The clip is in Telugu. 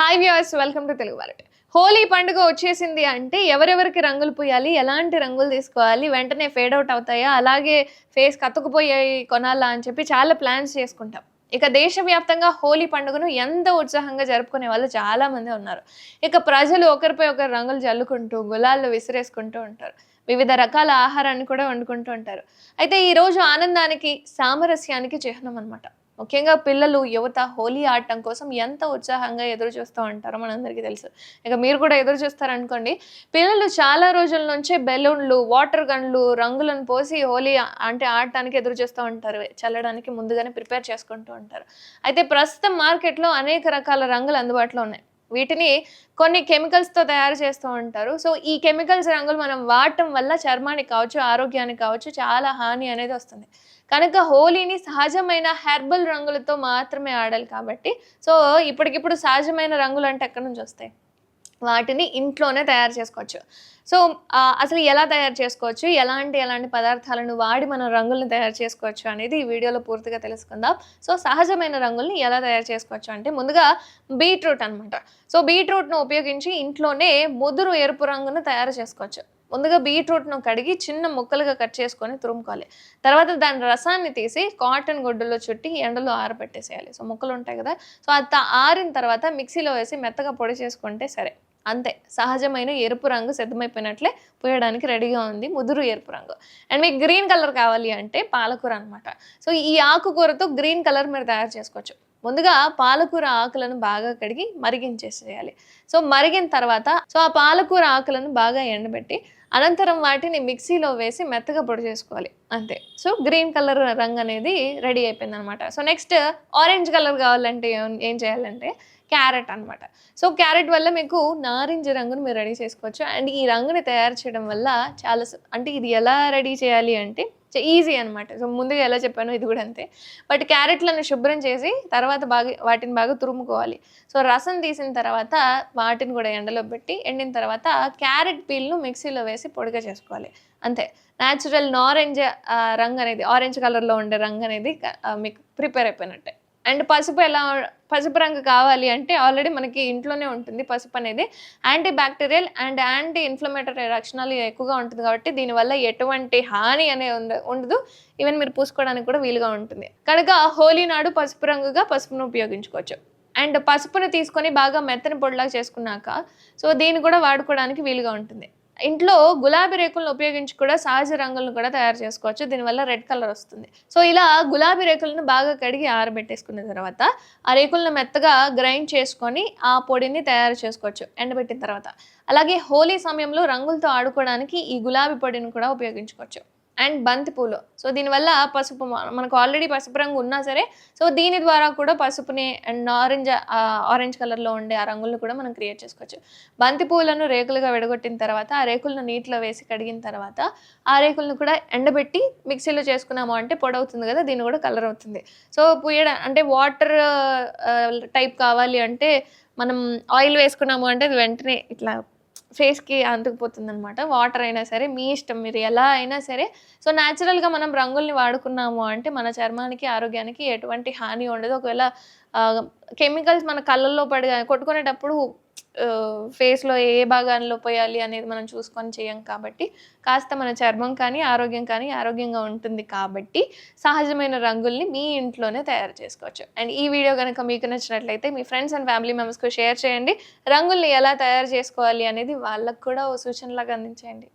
Hi viewers welcome to Telugu wallet Holi పండుగ వచ్చేసింది అంటే ఎవరెవరికి రంగులు పోయాలి ఎలాంటి రంగులు తీసుకోవాలి వెంటనే ఫేడ్ అవుట్ అవుతాయా అలాగే ఫేస్ కత్తుకుపోయాయి కొనాలా అని చెప్పి చాలా ప్లాన్స్ చేసుకుంటాం. ఇక దేశవ్యాప్తంగా హోలీ పండుగను ఎంత ఉత్సాహంగా జరుపుకునే వాళ్ళు చాలా మంది ఉన్నారు. ఇక ప్రజలు ఒకరిపై ఒకరు రంగులు జల్లుకుంటూ గులాల్లో విసిరేసుకుంటూ ఉంటారు. వివిధ రకాల ఆహారాన్ని కూడా వండుకుంటూ ఉంటారు. అయితే ఈ రోజు ఆనందానికి సామరస్యానికి చిహ్నం అనమాట ముఖ్యంగా పిల్లలు యువత హోలీ ఆడటం కోసం ఎంత ఉత్సాహంగా ఎదురు చూస్తూ ఉంటారో మనందరికీ తెలుసు. ఇక మీరు కూడా ఎదురు చూస్తారనుకోండి పిల్లలు చాలా రోజుల నుంచే బెలూన్లు వాటర్ గన్లు రంగులను పోసి హోలీ అంటే ఆడటానికి ఎదురు చూస్తూ ఉంటారు. చల్లడానికి ముందుగానే ప్రిపేర్ చేసుకుంటూ ఉంటారు. అయితే ప్రస్తుతం మార్కెట్లో అనేక రకాల రంగులు అందుబాటులో ఉన్నాయి. వీటిని కొన్ని కెమికల్స్తో తయారు చేస్తూ ఉంటారు. సో ఈ కెమికల్స్ రంగులు మనం వాడటం వల్ల చర్మానికి కావచ్చు ఆరోగ్యానికి కావచ్చు చాలా హాని అనేది వస్తుంది. కనుక హోలీని సహజమైన హెర్బల్ రంగులతో మాత్రమే ఆడాలి కాబట్టి. సో ఇప్పటికిప్పుడు సహజమైన రంగులు అంటే ఎక్కడి నుంచి వస్తాయి? వాటిని ఇంట్లోనే తయారు చేసుకోవచ్చు. సో అసలు ఎలా తయారు చేసుకోవచ్చు? ఎలాంటి ఎలాంటి పదార్థాలను వాడి మనం రంగులను తయారు చేసుకోవచ్చు అనేది ఈ వీడియోలో పూర్తిగా తెలుసుకుందాం. సో సహజమైన రంగుల్ని ఎలా తయారు చేసుకోవచ్చు అంటే ముందుగా బీట్రూట్ అనమాట సో బీట్రూట్ను ఉపయోగించి ఇంట్లోనే ముదురు ఎరుపు రంగును తయారు చేసుకోవచ్చు. ముందుగా బీట్రూట్ను కడిగి చిన్న ముక్కలుగా కట్ చేసుకొని తురుముకోవాలి. తర్వాత దాని రసాన్ని తీసి కాటన్ గుడ్డలో చుట్టి ఎండలో ఆరబెట్టేసేయాలి. సో ముక్కలు ఉంటాయి కదా. సో అది ఆరిన తర్వాత మిక్సీలో వేసి మెత్తగా పొడి చేసుకుంటే సరే. అంతే. సహజమైన ఎరుపు రంగు సిద్ధమైపోయినట్లే పోయడానికి రెడీగా ఉంది ముదురు ఎరుపు రంగు. అండ్ మీకు గ్రీన్ కలర్ కావాలి అంటే పాలకూర అనమాట సో ఈ ఆకుకూరతో గ్రీన్ కలర్ మీరు తయారు చేసుకోవచ్చు. ముందుగా పాలకూర ఆకులను బాగా కడిగి మరిగించేసేయాలి. సో మరిగిన తర్వాత సో ఆ పాలకూర ఆకులను బాగా ఎండబెట్టి అనంతరం వాటిని మిక్సీలో వేసి మెత్తగా పొడి చేసుకోవాలి. అంతే. సో గ్రీన్ కలర్ రంగు అనేది రెడీ అయిపోయింది అనమాట సో నెక్స్ట్ ఆరెంజ్ కలర్ కావాలంటే ఏం- చేయాలంటే క్యారెట్ అన్నమాట సో క్యారెట్ వల్ల మీకు నారింజ రంగును మీరు రెడీ చేసుకోవచ్చు. అండ్ ఈ రంగుని తయారు చేయడం వల్ల చాలా అంటే ఇది ఎలా రెడీ చేయాలి అంటే ఈజీ అనమాట సో ముందుగా ఎలా చెప్పాను ఇది కూడా అంతే. బట్ క్యారెట్లను శుభ్రం చేసి తర్వాత బాగా వాటిని బాగా తురుముకోవాలి. సో రసం తీసిన తర్వాత వాటిని కూడా ఎండలో పెట్టి ఎండిన తర్వాత క్యారెట్ పీల్ను మిక్సీలో వేసి పొడిగా చేసుకోవాలి. అంతే. న్యాచురల్ ఆరెంజ్ రంగు అనేది ఆరెంజ్ కలర్లో ఉండే రంగు అనేది మీకు ప్రిపేర్ అయిపోయినట్టే. అండ్ పసుపు ఎలా పసుపు రంగు కావాలి అంటే ఆల్రెడీ మనకి ఇంట్లోనే ఉంటుంది పసుపు అనేది. Anti bacterial and anti inflammatory లక్షణాలు ఎక్కువగా ఉంటుంది కాబట్టి దీనివల్ల ఎటువంటి హాని అనేది ఉండదు. ఈవెన్ మీరు పూసుకోవడానికి కూడా వీలుగా ఉంటుంది. కనుక హోలీ నాడు పసుపు రంగుగా పసుపును ఉపయోగించుకోవచ్చు. అండ్ పసుపును తీసుకొని బాగా మెత్తని పొడిలాగా చేసుకున్నాక సో దీన్ని కూడా వాడుకోవడానికి వీలుగా ఉంటుంది. ఇంట్లో గులాబీ రేకులను ఉపయోగించి కూడా సహజ రంగులను కూడా తయారు చేసుకోవచ్చు. దీనివల్ల రెడ్ కలర్ వస్తుంది. సో ఇలా గులాబీ రేకులను బాగా కడిగి ఆరబెట్టేసుకున్న తర్వాత ఆ రేకులను మెత్తగా గ్రైండ్ చేసుకొని ఆ పొడిని తయారు చేసుకోవచ్చు. ఎండబెట్టిన తర్వాత. అలాగే హోలీ సమయంలో రంగులతో ఆడుకోవడానికి ఈ గులాబీ పొడిని కూడా ఉపయోగించుకోవచ్చు. అండ్ బంతి పూలు సో దీనివల్ల పసుపు మనకు ఆల్రెడీ పసుపు రంగు ఉన్నా సరే సో దీని ద్వారా కూడా పసుపుని అండ్ ఆరెంజ్ ఆరెంజ్ కలర్లో ఉండే ఆ రంగులను కూడా మనం క్రియేట్ చేసుకోవచ్చు. బంతి పూలను రేకులుగా విడగొట్టిన తర్వాత ఆ రేకులను నీటిలో వేసి కడిగిన తర్వాత ఆ రేకులను కూడా ఎండబెట్టి మిక్సీలో చేసుకున్నాము అంటే పొడి అవుతుంది కదా దీన్ని కూడా కలర్ అవుతుంది. సో పూయడం అంటే వాటర్ టైప్ కావాలి అంటే మనం ఆయిల్ వేసుకున్నాము అంటే అది వెంటనే ఇట్లా ఫేస్కి అంటుకుపోతుంది అనమాట వాటర్ అయినా సరే మీ ఇష్టం మీరు ఎలా అయినా సరే. సో న్యాచురల్గా మనం రంగుల్ని వాడుకున్నాము అంటే మన చర్మానికి ఆరోగ్యానికి ఎటువంటి హాని ఉండదు. ఒకవేళ కెమికల్స్ మన కళ్ళల్లో పడి కొట్టుకునేటప్పుడు ఫేస్లో ఏ భాగాల్లో పోయాలి అనేది మనం చూసుకొని చేయం కాబట్టి కాస్త మన చర్మం కానీ ఆరోగ్యం కానీ ఆరోగ్యంగా ఉంటుంది కాబట్టి సహజమైన రంగుల్ని మీ ఇంట్లోనే తయారు చేసుకోవచ్చు. అండ్ ఈ వీడియో కనుక మీకు నచ్చినట్లయితే మీ ఫ్రెండ్స్ అండ్ ఫ్యామిలీ మెంబర్స్కు షేర్ చేయండి. రంగుల్ని ఎలా తయారు చేసుకోవాలి అనేది వాళ్ళకు కూడా ఓ సూచనలాగా అందించేయండి.